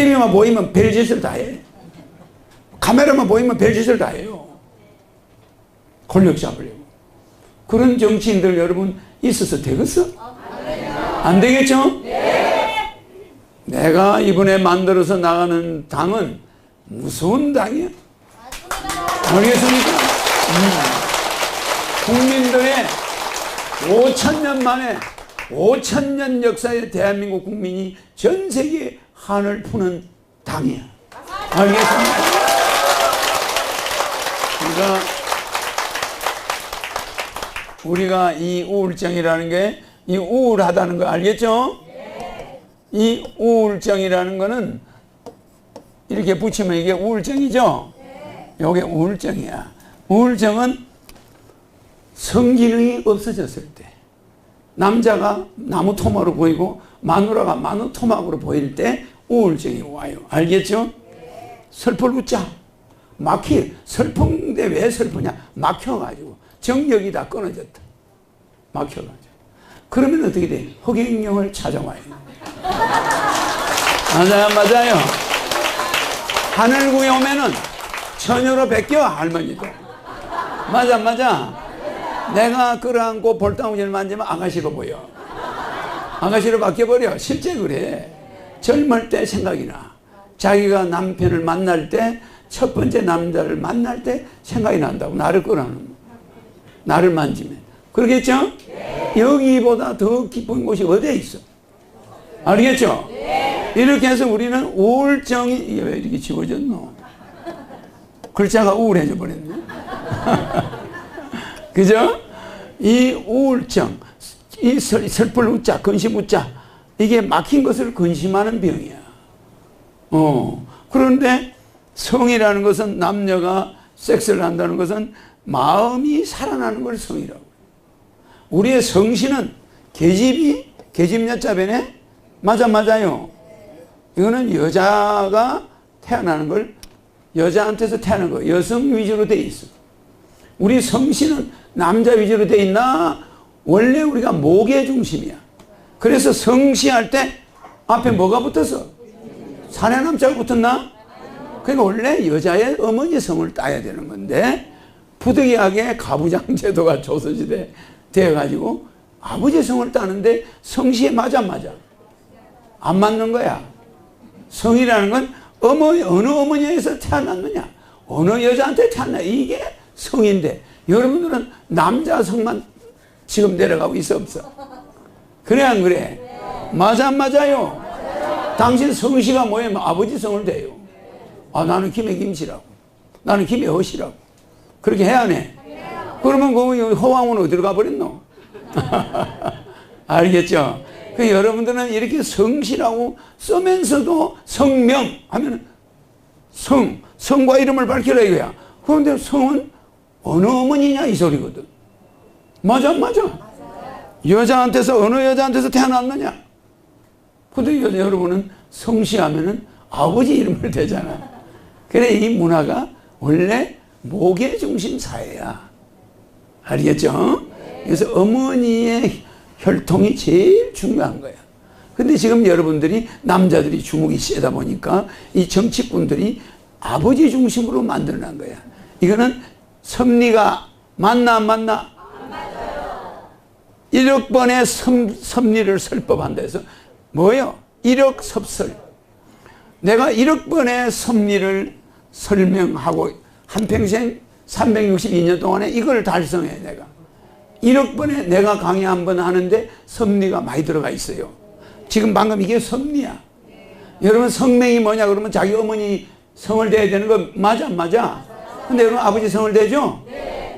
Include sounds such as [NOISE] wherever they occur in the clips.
텔레비만 보이면 별짓을 다 해. 카메라만 보이면 별짓을 다 해요. 권력 잡으려고. 그런 정치인들 여러분 있어서 되겠어? 안 되겠죠? 내가 이번에 만들어서 나가는 당은 무서운 당이야. 알겠습니까? 음. 국민들의 5천 년 만에 5천 년 역사의 대한민국 국민이 전 세계 한을 푸는 당이야. 알겠습니까? 그러니까 우리가 이 우울증이라는 게 이 우울하다는 거 알겠죠? 이 우울증이라는 거는 이렇게 붙이면 이게 우울증이죠? 이게 우울증이야. 우울증은 성기능이 없어졌을 때 남자가 나무 토막으로 보이고 마누라가 마누 토막으로 보일 때 우울증이 와요. 알겠죠? 슬플 웃자. 막히 슬픈데 왜 슬프냐? 막혀가지고 정력이 다 끊어졌다. 막혀가지고. 그러면 어떻게 돼? 허경영을 찾아와요. [LAUGHS] 맞아요, 맞아요. 하늘구에 오면은 처녀로 베껴 할머니도. 맞아, 맞아. 내가 끌어안고 볼따구니를 만지면 아가씨로 보여. 아가씨로 바뀌어버려. 실제 그래. 젊을 때 생각이 나. 자기가 남편을 만날 때, 첫 번째 남자를 만날 때 생각이 난다고. 나를 끌어안으면. 나를 만지면. 그러겠죠? 여기보다 더 기쁜 곳이 어디에 있어? 알겠죠? 이렇게 해서 우리는 우울증이, 이게 왜 이렇게 지워졌노? 글자가 우울해져 버렸네. [LAUGHS] 그죠? 이 우울증, 이 슬, 슬플 웃자, 근심 웃자, 이게 막힌 것을 근심하는 병이야. 어. 그런데 성이라는 것은 남녀가 섹스를 한다는 것은 마음이 살아나는 걸 성이라고. 우리의 성신은 계집이 계집 여자변에 맞아 맞아요. 이거는 여자가 태어나는 걸 여자한테서 태어난 거 여성 위주로 돼 있어. 우리 성신은 남자 위주로 돼 있나? 원래 우리가 목의 중심이야. 그래서 성시할 때 앞에 뭐가 붙었어? 사내 남자가 붙었나? 그러니까 원래 여자의 어머니 성을 따야 되는 건데 부득이하게 가부장 제도가 [LAUGHS] 조선시대 되어가지고 아버지 성을 따는데 성시에 맞아 맞아 안 맞는 거야. 성이라는 건 어머니 어느 어머니에서 태어났느냐 어느 여자한테 태어나 이게 성인데 여러분들은 남자 성만 지금 내려가고 있어 없어? 그래 안 그래? 맞아 안 맞아요? 당신 성씨가 뭐예요? 아버지 성을 대요. 아 나는 김해 김씨라고. 나는 김해 허씨라고. 그렇게 해야 안 해? 그러면 그 허왕은 어디로 가버렸노? [LAUGHS] 알겠죠? 그 여러분들은 이렇게 성씨라고 쓰면서도 성명 하면 성, 성과 이름을 밝히라 이거야. 그런데 성은 어느 어머니냐 이 소리거든. 맞아, 맞아. 여자한테서 어느 여자한테서 태어났느냐? 근데 여, 여러분은 성씨하면은 아버지 이름을 대잖아. 그래 이 문화가 원래 목의 중심 사회야. 알겠죠? 그래서 어머니의 혈통이 제일 중요한 거야. 근데 지금 여러분들이 남자들이 주목이 세다 보니까 이 정치꾼들이 아버지 중심으로 만들어낸 거야. 이거는 섭리가 맞나 안 맞나? 1억 번의 섭, 섭리를 설법한다 해서 뭐예요? 1억 섭설. 내가 1억 번의 섭리를 설명하고 한평생 362년 동안에 이걸 달성해 내가. 1억 번에 내가 강의 한 번 하는데 섭리가 많이 들어가 있어요. 지금 방금 이게 섭리야. 여러분 성명이 뭐냐 그러면 자기 어머니 성을 대야 되는 거 맞아 맞아? 근데 여러분 아버지 성을 대죠?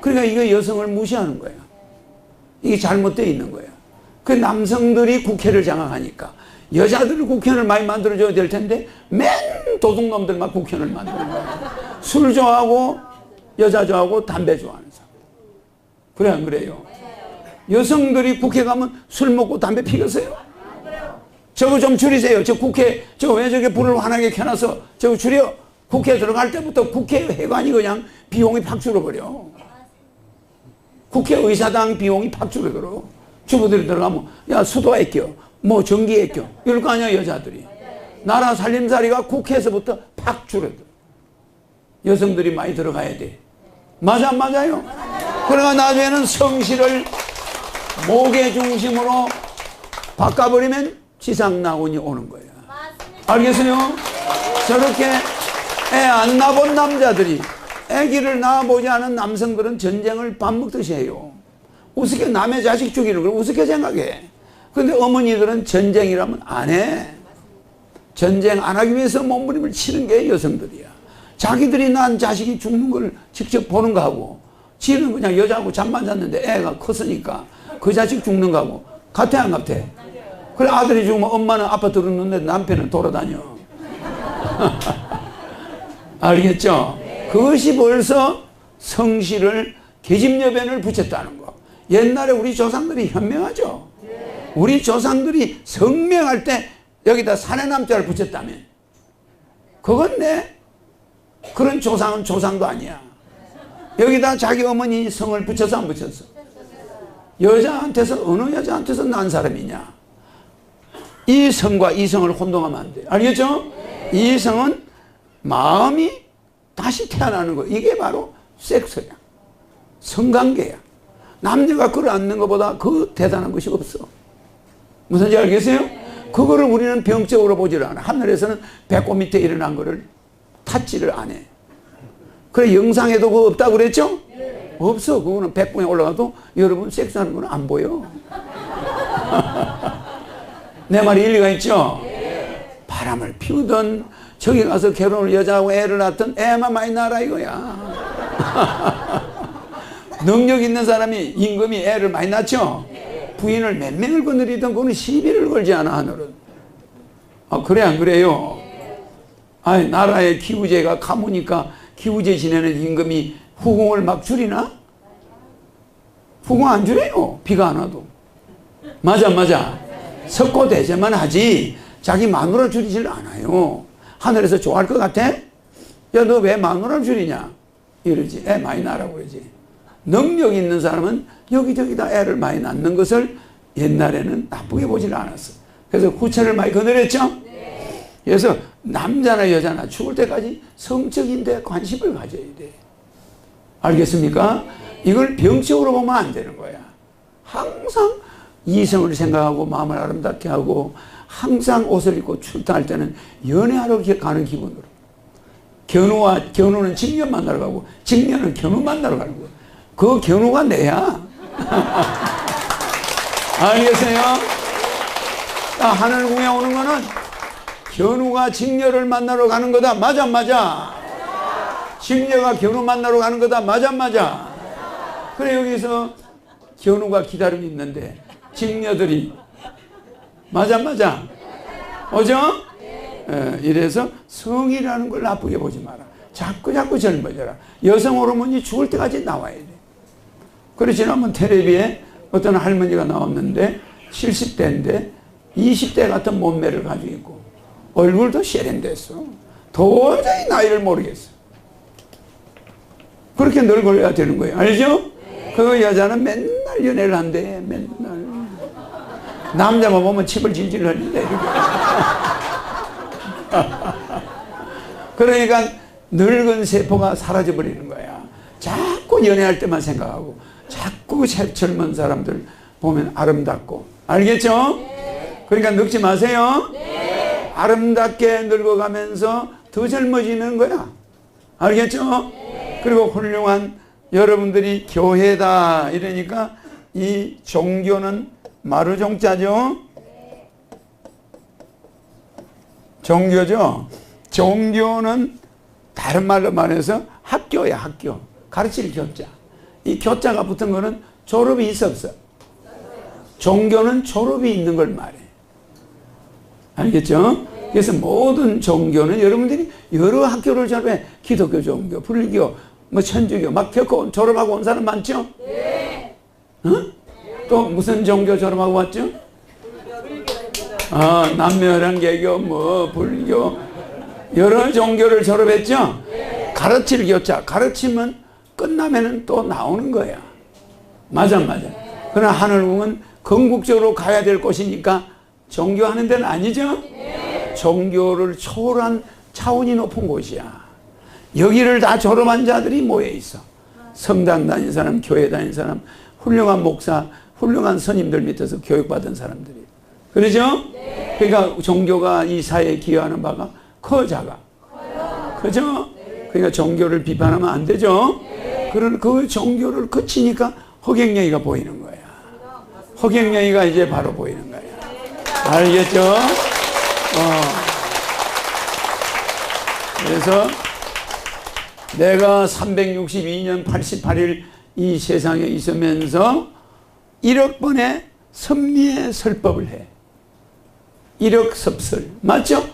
그러니까 이거 여성을 무시하는 거야. 이게 잘못되어 있는 거야. 그 남성들이 국회를 장악하니까 여자들을 국회의원을 많이 만들어줘야 될 텐데 맨 도둑놈들만 국회의원을 만드는 거야. 술 좋아하고 여자 좋아하고 담배 좋아하는 사람. 그래 안 그래요? 여성들이 국회 가면 술 먹고 담배 피겠어요? 저거 좀 줄이세요. 저 국회 저 왜 저게 불을 환하게 켜놔서 저거 줄여. 국회 들어갈 때부터 국회 회관이 그냥 비용이 팍 줄어버려. 국회의사당 비용이 팍 줄어들어. 주부들이 들어가면 야 수도 아껴 뭐 전기 아껴 이럴 거 아니야 여자들이. 나라 살림살이가 국회에서부터 팍 줄어들어. 여성들이 많이 들어가야 돼. 맞아, 안 맞아요? 그러나 나중에는 성실을 목의 중심으로 바꿔버리면 지상낙원이 오는 거야. 알겠어요? 저렇게 애 안 낳아본 남자들이 애기를 낳아보지 않은 남성들은 전쟁을 밥 먹듯이 해요. 우습게 남의 자식 죽이는 걸 우습게 생각해. 근데 어머니들은 전쟁이라면 안 해. 전쟁 안 하기 위해서 몸부림을 치는 게 여성들이야. 자기들이 낳은 자식이 죽는 걸 직접 보는 거하고 지는 그냥 여자하고 잠만 잤는데 애가 컸으니까 그 자식 죽는 거하고 같아 안 같아? 그래 아들이 죽으면 엄마는 아파트로 넣는데 남편은 돌아다녀. [LAUGHS] 알겠죠? 그것이 벌써 성실을 계집여변을 붙였다는 거. 옛날에 우리 조상들이 현명하죠. 우리 조상들이 성명할 때 여기다 사내남자를 붙였다면 그건 내 그런 조상은 조상도 아니야. 여기다 자기 어머니 성을 붙여서 안 붙였어. 여자한테서 어느 여자한테서 난 사람이냐? 이 성과 이 성을 혼동하면 안 돼. 알겠죠? 이 성은 마음이 다시 태어나는 거. 이게 바로 섹스야. 성관계야. 남녀가 끌어안는 것보다 그 대단한 것이 없어. 무슨 지 알겠어요? 그거를 우리는 병적으로 보지를 않아. 하늘에서는 배꼽 밑에 일어난 거를 탓지를 안 해. 그래 영상에도 그거 없다고 그랬죠? 없어. 그거는 백봉에 올라가도 여러분 섹스하는 거는 안 보여. [LAUGHS] 내 말이 일리가 있죠? 바람을 피우던 저기 가서 결혼을 여자하고 애를 낳던 애만 많이 낳아라 이거야. [LAUGHS] 능력 있는 사람이 임금이 애를 많이 낳죠? 부인을 몇 명을 거느리던 그거는 시비를 걸지 않아 하늘은. 아 그래 안 그래요? 아니 나라의 기후제가 가무니까 기후제 지내는 임금이 후궁을 막 줄이나? 후궁 안 줄여요. 비가 안 와도. 맞아 맞아. 석고 대제만 하지 자기 마누라 줄이질 않아요. 하늘에서 좋아할 것 같아? 야 너왜 마누라 줄이냐? 이러지. 애 많이 낳으라고 그러지. 능력 있는 사람은 여기저기다 애를 많이 낳는 것을 옛날에는 나쁘게 보질 않았어. 그래서 후처를 많이 거느렸죠? 그래서 남자나 여자나 죽을 때까지 성적인 데 관심을 가져야 돼. 알겠습니까? 이걸 병적으로 보면 안 되는 거야. 항상 이성을 생각하고 마음을 아름답게 하고 항상 옷을 입고 출타할 때는 연애하러 가는 기분으로. 견우와 견우는 직녀 만나러 가고 직녀는 견우 만나러 가는 거야. 그 견우가 내야. [LAUGHS] 알겠어요? 하늘 궁에 오는 거는 견우가 직녀를 만나러 가는 거다. 맞아, 맞아. 직녀가 견우 만나러 가는 거다. 맞아, 맞아. 그래, 여기서 견우가 기다리고 있는데, 직녀들이, 맞아, 맞아. 오죠? 예, 이래서 성이라는 걸 나쁘게 보지 마라. 자꾸 자꾸 젊어져라. 여성 호르몬이 죽을 때까지 나와야 돼. 그래, 지난번 텔레비에 어떤 할머니가 나왔는데, 70대인데, 20대 같은 몸매를 가지고 있고, 얼굴도 세련됐어. 도저히 나이를 모르겠어. 그렇게 늙어야 되는 거예요. 알죠? 그 여자는 맨날 연애를 한대, 맨날. 남자만 보면 침을 질질 이렇게. 그러니까 늙은 세포가 사라져버리는 거야. 자꾸 연애할 때만 생각하고, 자꾸 젊은 사람들 보면 아름답고. 알겠죠? 그러니까 늙지 마세요. 아름답게 늙어가면서 더 젊어지는 거야. 알겠죠? 그리고 훌륭한 여러분들이 교회다 이러니까 이 종교는 마루종자죠. 종교죠. 종교는 다른 말로 말해서 학교야 학교. 가르칠 교자. 이 교자가 붙은 거는 졸업이 있어 없어? 종교는 졸업이 있는 걸 말해. 알겠죠? 그래서 모든 종교는 여러분들이 여러 학교를 졸업해. 기독교 종교, 불교, 뭐 천주교 막 겪고 졸업하고 온 사람 많죠? 네. 어? 또 무슨 종교 졸업하고 왔죠? 아, 남묘란 개교, 뭐 불교 여러 종교를 졸업했죠? 가르칠 교자, 가르치면 끝나면은 또 나오는 거야. 맞아, 맞아. 그러나 하늘궁은 건국적으로 가야 될 곳이니까 종교하는 데는 아니죠? 종교를 초월한 차원이 높은 곳이야. 여기를 다 졸업한 자들이 모여 있어. 성당 다닌 사람, 교회 다닌 사람, 훌륭한 목사, 훌륭한 스님들 밑에서 교육받은 사람들이. 그러죠? 그러니까 종교가 이 사회에 기여하는 바가 커 작아. 그죠? 그러니까 종교를 비판하면 안 되죠? 그런 그 종교를 거치니까 허경영이가 보이는 거야. 허경영이가 이제 바로 보이는 거야. 알겠죠? 어. 그래서 내가 362년 88일 이 세상에 있으면서 1억 번의 섭리의 설법을 해. 1억 섭설. 맞죠?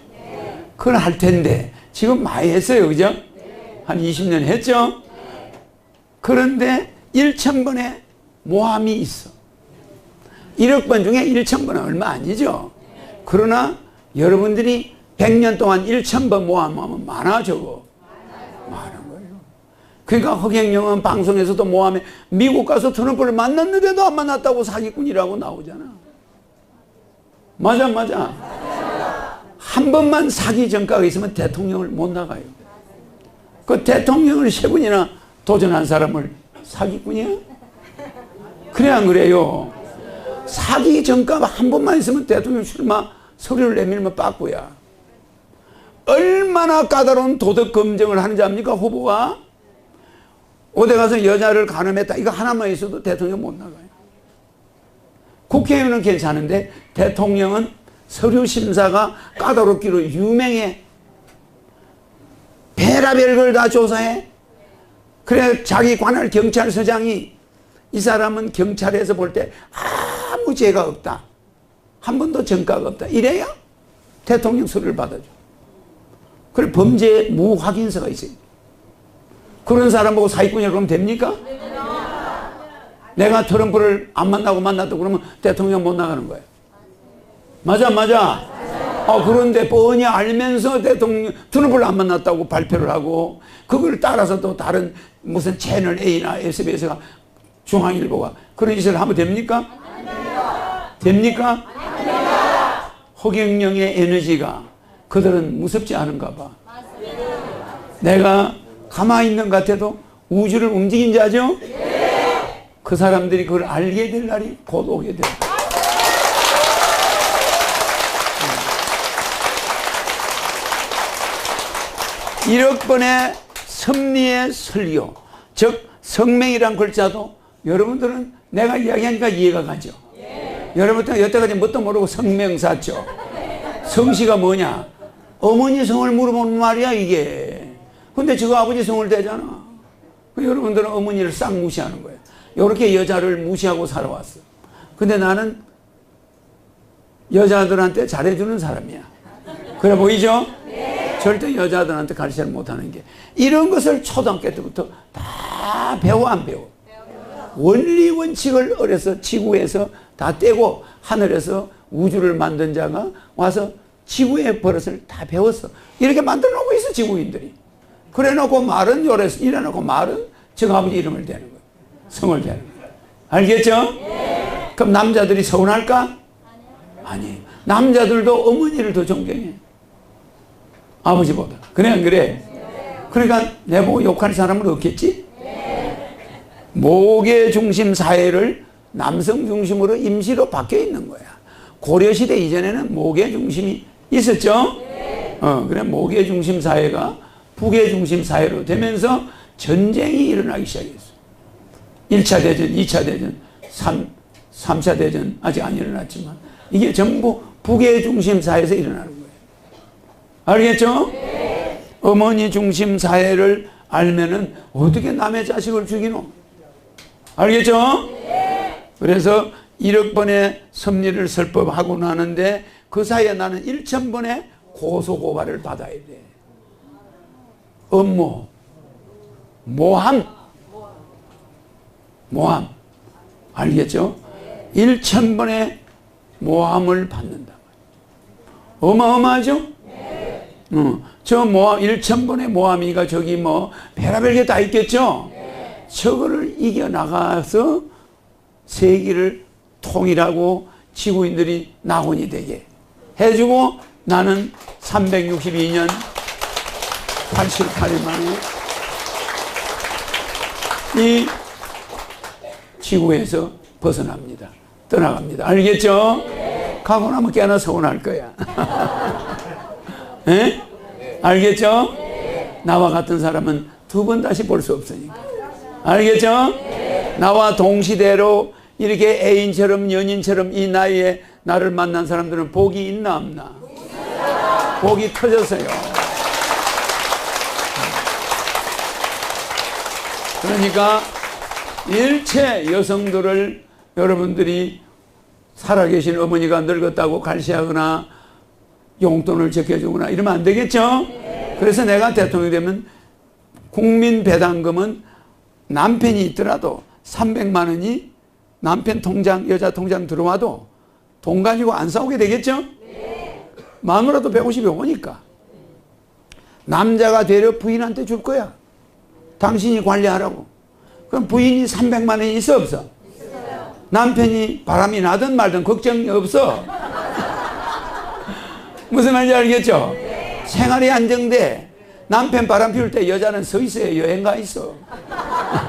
그걸 할 텐데 지금 많이 했어요. 그죠? 한 20년 했죠? 그런데 1천 번의 모함이 있어. 1억 번 중에 1천 번은 얼마 아니죠? 그러나 여러분들이 100년 동안 1천 번 모함하면 많아. 많은 거예요. 그러니까 허경영은 방송에서도 모함에 미국 가서 트럼프를 만났는데도 안 만났다고 사기꾼이라고 나오잖아. 맞아 맞아. 한 번만 사기 전가가 있으면 대통령을 못 나가요. 그 대통령을 세 분이나 도전한 사람을 사기꾼이야? 그래 안 그래요? 사기 전가 한 번만 있으면 대통령 출마 서류를 내밀면 빠꾸야. 얼마나 까다로운 도덕 검증을 하는지 압니까 후보가? 어디 가서 여자를 가늠했다 이거 하나만 있어도 대통령 못 나가요. 국회의원은 괜찮은데 대통령은 서류 심사가 까다롭기로 유명해. 배라별 걸다 조사해. 그래 자기 관할 경찰서장이 이 사람은 경찰에서 볼 때 아무 죄가 없다. 한 번도 전가가 없다. 이래야 대통령 서류를 받아줘. 그래 범죄 무확인서가 있어요. 그런 사람 보고 사기꾼이라고 그러면 됩니까? 내가 트럼프를 안 만나고 만났다 그러면 대통령 못 나가는 거예요. 맞아, 맞아. 어, 그런데 뻔히 알면서 대통령, 트럼프를 안 만났다고 발표를 하고, 그걸 따라서 또 다른 무슨 채널 A나 SBS가 중앙일보가 그런 짓을 하면 됩니까? 됩니까? 허경영의 에너지가 그들은 무섭지 않은가 봐. 내가 가만히 있는 것 같아도 우주를 움직인 자죠? 그 사람들이 그걸 알게 될 날이 곧 오게 돼. 1억 번의 섭리의 설교, 즉 성명이란 글자도 여러분들은 내가 이야기하니까 이해가 가죠. 여러분들 여태까지 뭣도 모르고 성명사죠. 성씨가 뭐냐? 어머니 성을 물어보는 말이야 이게. 근데 지금 아버지 성을 대잖아. 그 여러분들은 어머니를 싹 무시하는 거예요. 이렇게 여자를 무시하고 살아왔어. 근데 나는 여자들한테 잘해주는 사람이야. 그래 보이죠? 절대 여자들한테 가르치지 못하는 게 이런 것을 초등학교 때부터 다 배워 안 배워? 원리 원칙을 어려서 지구에서 다 떼고 하늘에서 우주를 만든 자가 와서 지구의 버릇을 다 배웠어. 이렇게 만들어 놓고 있어 지구인들이. 그래 놓고 말은 요래서 이래 놓고 말은 저 아버지 이름을 대는 거야. 성을 대는 거야. 알겠죠? 네. 그럼 남자들이 서운할까? 아니. 남자들도 어머니를 더 존경해. 아버지보다. 그래 안 그래? 그러니까 내보고 욕할 사람은 없겠지? 모계 중심 사회를 남성 중심으로 임시로 바뀌어 있는 거야. 고려시대 이전에는 모계 중심이 있었죠? 어, 그래 모계 중심 사회가 북의 중심 사회로 되면서 전쟁이 일어나기 시작했어. 1차 대전, 2차 대전, 3, 3차 대전 아직 안 일어났지만 이게 전부 북의 중심 사회에서 일어나는 거예요. 알겠죠? 네. 어머니 중심 사회를 알면은 어떻게 남의 자식을 죽이노? 알겠죠? 네. 그래서 1억 번의 섭리를 설법하고 나는데 그 사이에 나는 1천 번의 고소고발을 받아야 돼. 업무, 모함, 모함. 알겠죠? 1천 번의 모함을 받는다. 어마어마하죠? 어, 저 모함, 1천번의 모함이가 저기 뭐, 별의별 게다 있겠죠? 네. 저거를 이겨나가서 세계를 통일하고 지구인들이 낙원이 되게 해주고 나는 362년 88일 만에 이 지구에서 벗어납니다. 떠나갑니다. 알겠죠? 가고 나면 꽤나 서운할 거야. [LAUGHS] 에? 알겠죠? 나와 같은 사람은 두 번 다시 볼 수 없으니까. 알겠죠? 나와 동시대로 이렇게 애인처럼 연인처럼 이 나이에 나를 만난 사람들은 복이 있나 없나? 복이 터졌어요. 그러니까 일체 여성들을 여러분들이 살아계신 어머니가 늙었다고 갈시하거나 용돈을 적혀주거나 이러면 안 되겠죠? 그래서 내가 대통령이 되면 국민 배당금은 남편이 있더라도 300만 원이 남편 통장, 여자 통장 들어와도 돈 가지고 안 싸우게 되겠죠? 마누라도 150이 오니까. 남자가 되려 부인한테 줄 거야. 당신이 관리하라고. 그럼 부인이 300만 원이 있어 없어? 남편이 바람이 나든 말든 걱정이 없어. [LAUGHS] 무슨 말인지 알겠죠? 생활이 안정돼. 남편 바람 피울 때 여자는 서 있어요. 여행 가 있어.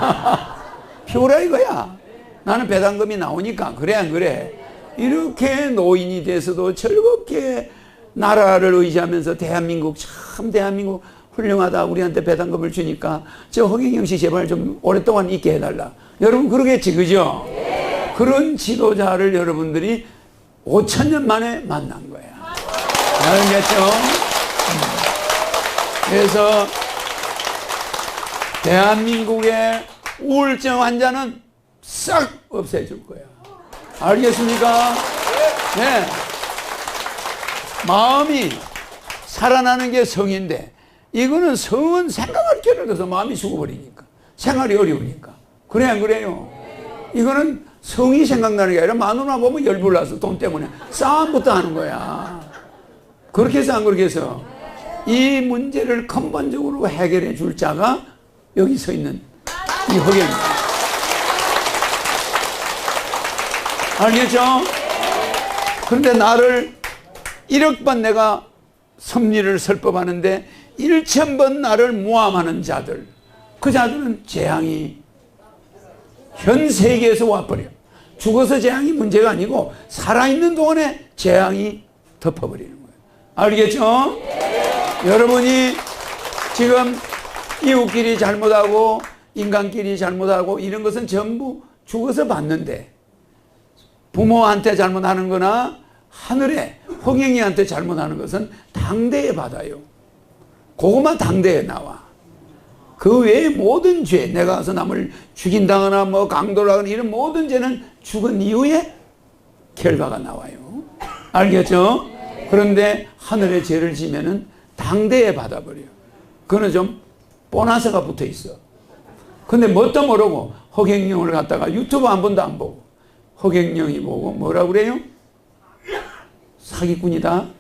[LAUGHS] 피우라 이거야. 나는 배당금이 나오니까. 그래, 안 그래? 이렇게 노인이 돼서도 즐겁게 나라를 의지하면서 대한민국, 참 대한민국 훌륭하다. 우리한테 배당금을 주니까 저 허경영 씨 제발 좀 오랫동안 있게 해달라. 여러분 그러겠지, 그죠? 그런 지도자를 여러분들이 5천 년 만에 만난 거야. 알겠죠? 음. 그래서 대한민국의 우울증 환자는 싹 없애줄 거야. 알겠습니까? 네. 마음이 살아나는 게 성인데 이거는 성은 겨를 어서 마음이 죽어버리니까 생활이 어려우니까 그래 안 그래요? 이거는 성이 생각나는 게 아니라 마누라 보면 열불나서 돈 때문에 싸움부터 하는 거야. 그렇게 해서 안 그렇게 해서 이 문제를 근본적으로 해결해 줄 자가 여기 서 있는 이 허경입니다. 알겠죠? 그런데 나를 1억 번 내가 섭리를 설법하는데 1천 번 나를 모함하는 자들 그 자들은 재앙이 현 세계에서 와버려 죽어서 재앙이 문제가 아니고 살아있는 동안에 재앙이 덮어버리는 거예요 알겠죠? 여러분이 지금 이웃끼리 잘못하고 인간끼리 잘못하고 이런 것은 전부 죽어서 봤는데 부모한테 잘못하는 거나 하늘에 홍영이한테 잘못하는 것은 당대에 받아요. 그것만 당대에 나와. 그 외의 모든 죄, 내가 가서 남을 죽인다거나 뭐 강도를 하거나 이런 모든 죄는 죽은 이후에 결과가 나와요. 알겠죠? 그런데 하늘에 죄를 지면은 당대에 받아버려요. 그거는 좀 보너스가 붙어 있어. 근데 뭣도 모르고 허경영을 갖다가 유튜브 한 번도 안 보고 허경영이 보고 뭐라 그래요? 사기꾼이다.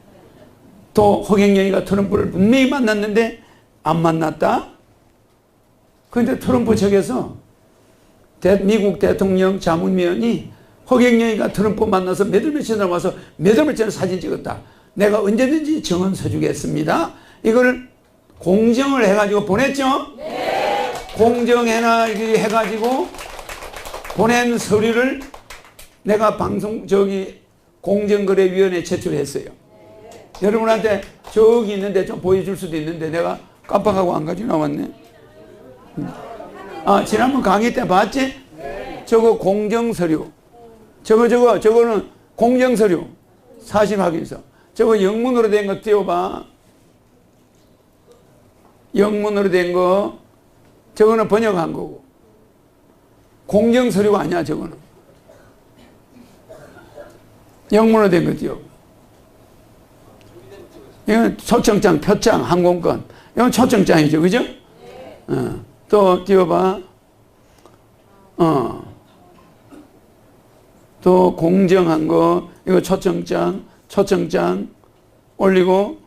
또 허경영이가 트럼프를 분명히 만났는데 안 만났다. 그런데 트럼프 측에서 미국 대통령 자문위원이 허경영이가 트럼프 만나서 몇월 며칠 남아서 몇월 며칠 사진 찍었다. 내가 언제든지 정언 서주겠습니다. 이걸 공정을 해가지고 보냈죠? 네. 공정해나 해가지고 보낸 서류를 내가 방송 저기 공정거래위원회 제출했어요. 네. 여러분한테 저기 있는데 좀 보여줄 수도 있는데 내가 깜빡하고 안 가지고 나왔네. 아 지난번 강의 때 봤지? 네. 저거 공정서류. 저거 저거 저거는 공정서류. 사실 확인서. 저거 영문으로 된 거 띄워봐. 영문으로 된 거. 저거는 번역한 거고. 공정 서류가 아니야, 저거는. 영문으로 된 거 띄워. 이건 초청장, 표창, 항공권. 이건 초청장이죠, 그죠? 어. 또 띄워봐. 어. 또 공정한 거, 이거 초청장, 초청장 올리고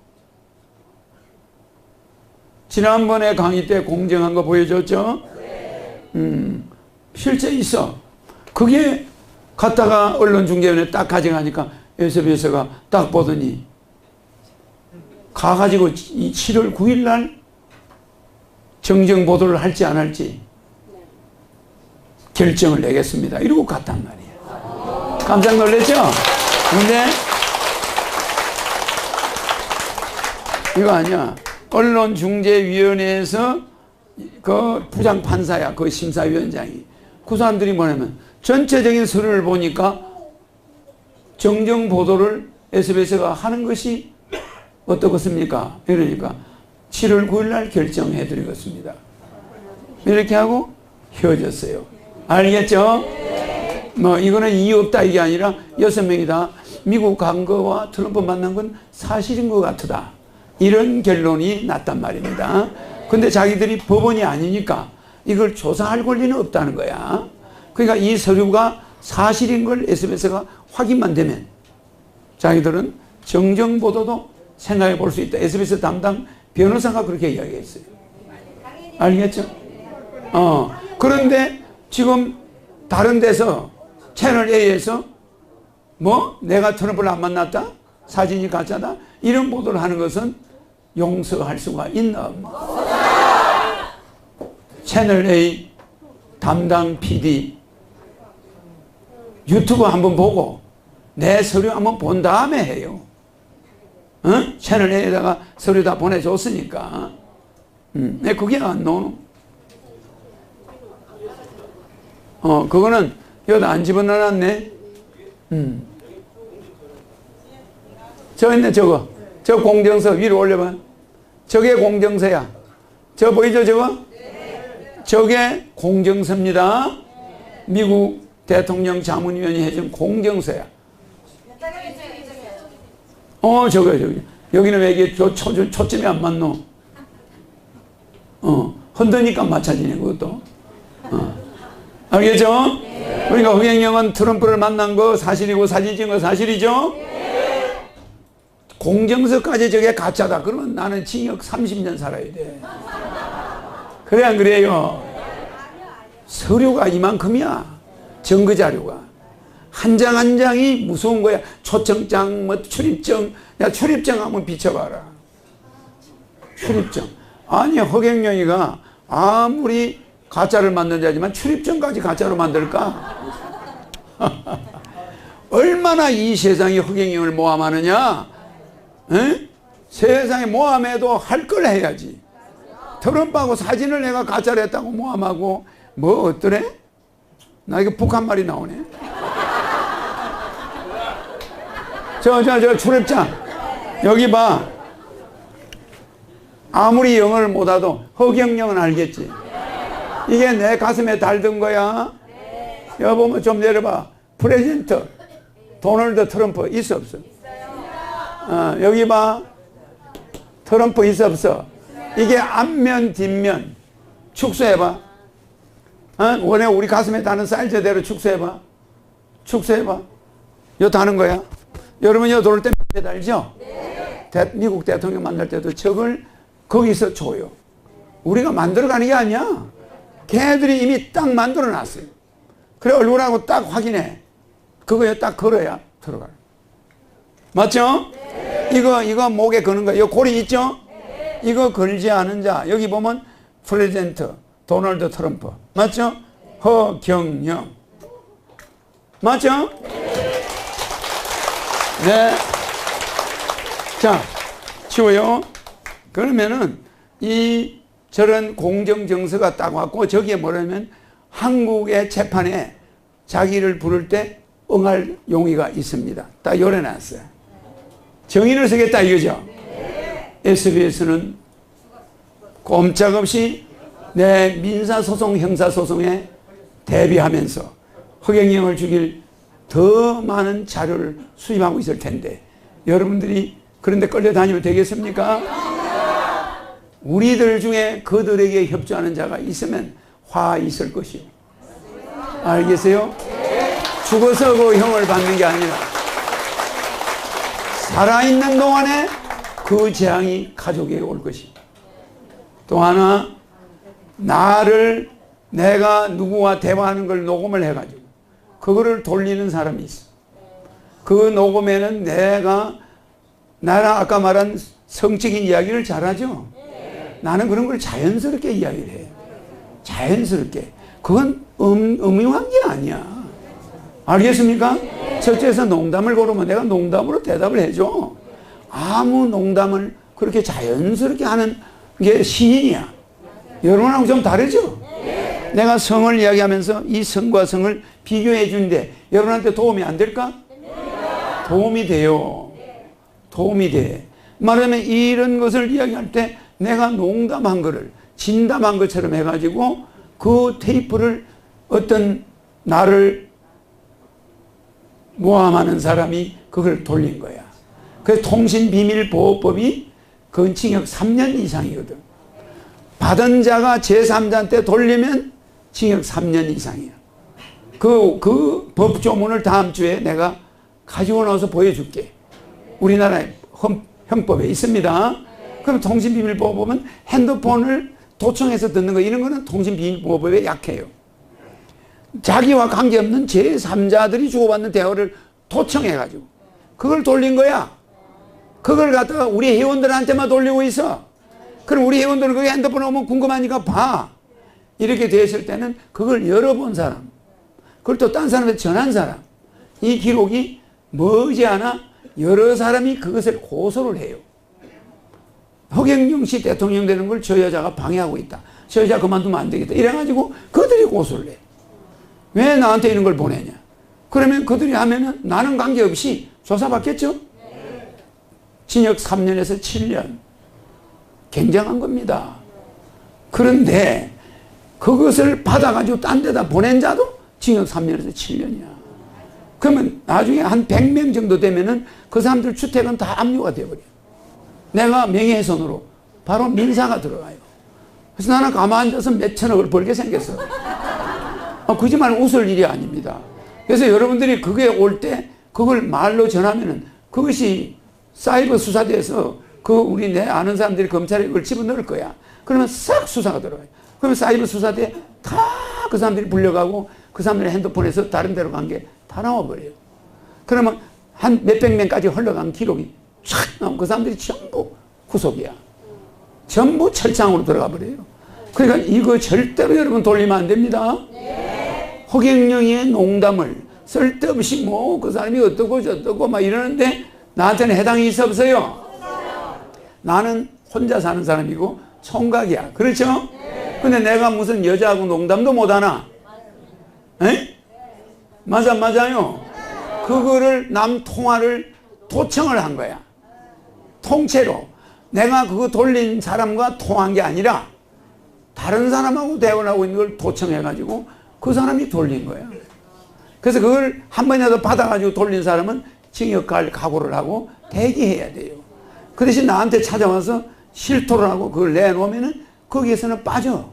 지난번에 강의 때 공정한 거 보여줬죠? 음, 실제 있어. 그게 갔다가 언론중재원에 딱 가져가니까 에서비서가 딱 보더니 가가지고 이 7월 9일 날 정정 보도를 할지 안 할지 결정을 내겠습니다. 이러고 갔단 말이에요. 깜짝 놀랐죠? 근데 이거 아니야. 언론중재위원회에서 그 부장판사야. 그 심사위원장이. 그 사람들이 뭐냐면 전체적인 서류를 보니까 정정 보도를 SBS가 하는 것이 어떻겠습니까? 이러니까 7월 9일 날 결정해 드리겠습니다. 이렇게 하고 헤어졌어요. 알겠죠? 뭐 이거는 이유 없다 이게 아니라 여섯 명이 다 미국 간 거와 트럼프 만난 건 사실인 것 같다. 이런 결론이 났단 말입니다. 근데 자기들이 법원이 아니니까 이걸 조사할 권리는 없다는 거야. 그러니까 이 서류가 사실인 걸 SBS가 확인만 되면 자기들은 정정 보도도 생각해 볼 수 있다. SBS 담당 변호사가 그렇게 이야기했어요. 알겠죠? 어. 그런데 지금 다른 데서 채널 A에서 뭐 내가 트럼프를 안 만났다? 사진이 가짜다? 이런 보도를 하는 것은 용서할 수가 있나? 채널 A 담당 PD 유튜브 한번 보고 내 서류 한번 본 다음에 해요. 어? 채널 A에다가 서류 다 보내줬으니까. 음, 내 그게 안 나오노? 어, 그거는 여기다 안 집어넣어놨네. 음. 저 있네, 저거. 저 공정서 위로 올려봐. 저게 공정서야. 저 보이죠, 저거? 저게 공정서입니다. 미국 대통령 자문위원회 해준 공정서야. 어, 저거, 저기. 여기는 왜 이게 초, 초, 초점이 안 맞노? 어, 흔드니까 맞춰지네, 그것도. 어. 알겠죠? 그러니까 허경영은 트럼프를 만난 거 사실이고 사진 찍은 거 사실이죠? 공정서까지 저게 가짜다. 그러면 나는 징역 30년 살아야 돼. 그래, 안 그래요? 서류가 이만큼이야. 증거 자료가. 한 장 한 장이 무서운 거야. 초청장, 뭐 출입증. 야, 출입증 한번 비춰봐라. 출입증. 아니, 허경영이가 아무리 가짜를 만든 자지만 출입증까지 가짜로 만들까? [LAUGHS] 얼마나 이 세상에 허경영을 모함하느냐? 에? 세상에 모함해도 할 걸 해야지. 트럼프하고 사진을 내가 가짜로 했다고 모함하고 뭐 어떠래? 나 이거 북한 말이 나오네. 저, 저, 저 출입장. 여기 봐. 아무리 영어를 못하도 허경영은 알겠지. 이게 내 가슴에 달던 거야. 여보, 뭐 좀 내려봐. 프레젠트. 도널드 트럼프 있어 없어? 어, 여기 봐. 트럼프 있어 없어? 이게 앞면, 뒷면. 축소해봐. 어? 원래 우리 가슴에 다는 사이즈대로 축소해봐. 축소해봐. 요 다는 거야. 여러분 요돌때 달죠? 대, 미국 대통령 만날 때도 적을 거기서 줘요. 우리가 만들어가는 게 아니야. 걔들이 이미 딱 만들어 놨어요. 그래, 얼굴하고 딱 확인해. 그거에 딱 걸어야 들어가요. 맞죠? 네. 이거, 이거 목에 거는 거, 이 고리 있죠? 네. 이거 걸지 않은 자, 여기 보면 프레젠트, 도널드 트럼프. 맞죠? 허경영. 맞죠? 네. 자, 치워요. 그러면은, 이 저런 공정 정서가 딱 왔고 저기에 뭐냐면 한국의 재판에 자기를 부를 때 응할 용의가 있습니다. 딱 요래놨어요. 정의를 서겠다 이거죠. SBS는 꼼짝없이 내 민사소송, 형사소송에 대비하면서 허경영을 죽일 더 많은 자료를 수집하고 있을 텐데 여러분들이 그런데 끌려다니면 되겠습니까? 우리들 중에 그들에게 협조하는 자가 있으면 화 있을 것이요. 알겠어요? 죽어서 그 형을 받는 게 아니라 살아있는 동안에 그 재앙이 가족에게 올 것이. 또 하나 나를 내가 누구와 대화하는 걸 녹음을 해가지고 그거를 돌리는 사람이 있어. 그 녹음에는 내가 나랑 아까 말한 성적인 이야기를 잘하죠? 나는 그런 걸 자연스럽게 이야기를 해. 자연스럽게. 그건 음, 음흉한 게 아니야. 알겠습니까? 첫째에서 농담을 고르면 내가 농담으로 대답을 해줘. 아무 농담을 그렇게 자연스럽게 하는 게 시인이야. 여러분하고 좀 다르죠? 내가 성을 이야기하면서 이 성과 성을 비교해 주는데 여러분한테 도움이 안 될까? 도움이 돼요. 도움이 돼. 말하면 이런 것을 이야기할 때 내가 농담한 거를 진담한 것처럼 해가지고 그 테이프를 어떤 나를 모함하는 사람이 그걸 돌린 거야. 그 통신비밀보호법이 그건 징역 3년 이상이거든. 받은 자가 제3자한테 돌리면 징역 3년 이상이야. 그, 그 법조문을 다음 주에 내가 가지고 나와서 보여줄게. 우리나라의 헌, 형법에 있습니다. 그럼 통신비밀보호법은 핸드폰을 도청해서 듣는 거 이런 거는 통신비밀보호법에 약해요. 자기와 관계없는 제3자들이 주고받는 대화를 도청해가지고 그걸 돌린 거야. 그걸 갖다가 우리 회원들한테만 돌리고 있어. 그럼 우리 회원들은 그 핸드폰 오면 궁금하니까 봐. 이렇게 됐을 때는 그걸 열어본 사람, 그걸 또 딴 사람한테 전한 사람, 이 기록이 머지않아 여러 사람이 그것을 고소를 해요. 허경영 씨 대통령 되는 걸 저 여자가 방해하고 있다. 저 여자 그만두면 안 되겠다. 이래가지고 그들이 고소를 해. 왜 나한테 이런 걸 보내냐? 그러면 그들이 하면은 나는 관계없이 조사받겠죠? 징역 3년에서 7년. 굉장한 겁니다. 그런데 그것을 받아가지고 딴 데다 보낸 자도 징역 3년에서 7년이야. 그러면 나중에 한 100명 정도 되면은 그 사람들 주택은 다 압류가 되어버려. 내가 명예훼손으로 바로 민사가 들어가요. 그래서 나는 가만 앉아서 몇천억을 벌게 생겼어. 아, 거짓말 웃을 일이 아닙니다. 그래서 여러분들이 그게 올 때 그걸 말로 전하면은 그것이 사이버 수사대에서 그 우리 내 아는 사람들이 검찰에 그걸 집어넣을 거야. 그러면 싹 수사가 들어가요. 그러면 사이버 수사대 다그 사람들이 불려가고 그 사람들의 핸드폰에서 다른 데로 간 게 다 나와버려요. 그러면 한 몇백 명까지 흘러간 기록이 쫙 나오면 그 사람들이 전부 구속이야. 전부 철장으로 들어가 버려요. 그러니까 이거 절대로 여러분 돌리면 안 됩니다. 허경영의 농담을 쓸데없이 뭐 그 사람이 어떻고 저떻고 막 이러는데 나한테는 해당이 있어 없어요? 나는 혼자 사는 사람이고 총각이야. 그렇죠? 근데 내가 무슨 여자하고 농담도 못하나? 에? 맞아, 맞아요. 그거를 남 통화를 도청을 한 거야. 통째로. 내가 그거 돌린 사람과 통한 게 아니라 다른 사람하고 대화를 하고 있는 걸 도청해 가지고 그 사람이 돌린 거야. 그래서 그걸 한 번이라도 받아 가지고 돌린 사람은 징역 갈 각오를 하고 대기해야 돼요. 그 대신 나한테 찾아와서 실토를 하고 그걸 내놓으면은 거기에서는 빠져.